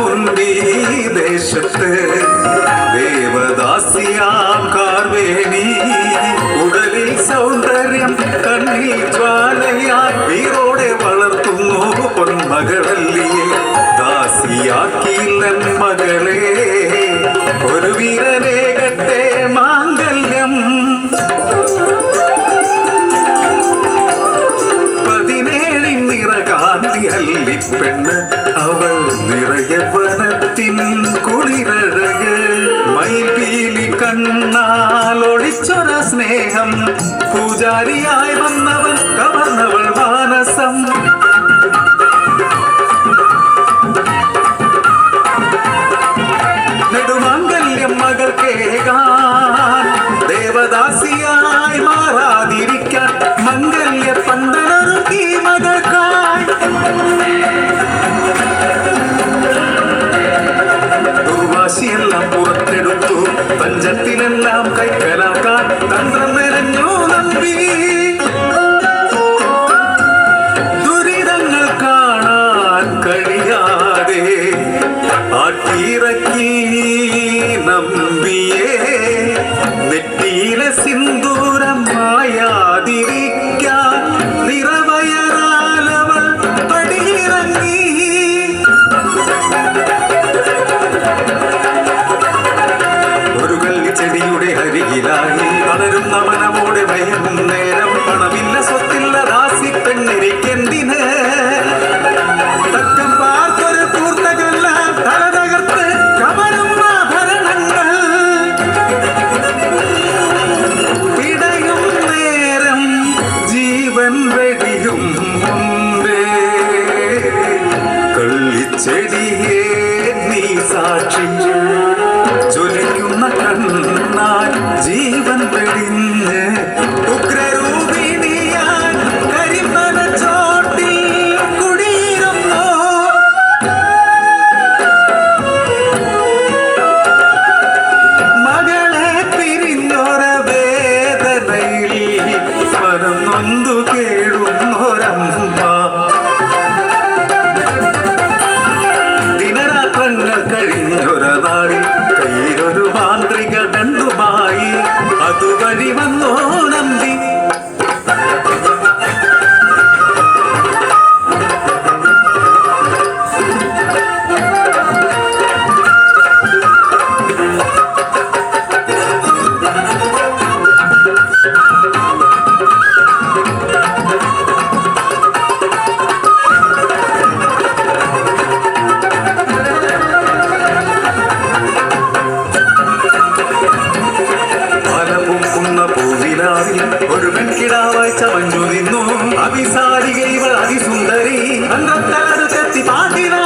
മുൻപേ ഈ ദേശത്ത് ദേവദാസിയാം കാർവേണി. ഉടലിൽ സൗന്ദര്യം കണ്ണിൽ ജ്വാലയാൽ വീറോടെ വളർത്തുന്നു പൊന്മകളല്ലേ ദാസിയാക്കിയില്ലൻ മകളെ. നിറകാന്തി പെണ്ണ് അവൾ നിറയവനത്തിൻ കുളിരഴക്. മൈപീലി കണ്ണാൽ ഒളിച്ചൊര സ്നേഹം. പൂജാരിയായി വന്നവൻ കവർന്നവൾ മാനസം പഞ്ചത്തിലെല്ലാം കൈക്കലാക്കാൻ തന്ത്രം നിറഞ്ഞു നമ്പി നീ സാക്ഷി ജ്വലിക്കുന്ന കണ്ണാൽ ജീവൻ വെടിഞ്ഞ് കിടാവായി ചവഞ്ഞൊരിന്നു അഭിസാരിക ഇവൾ അതിസുന്ദരി അന്നത്താട് തെത്തി പാട്ടിനാ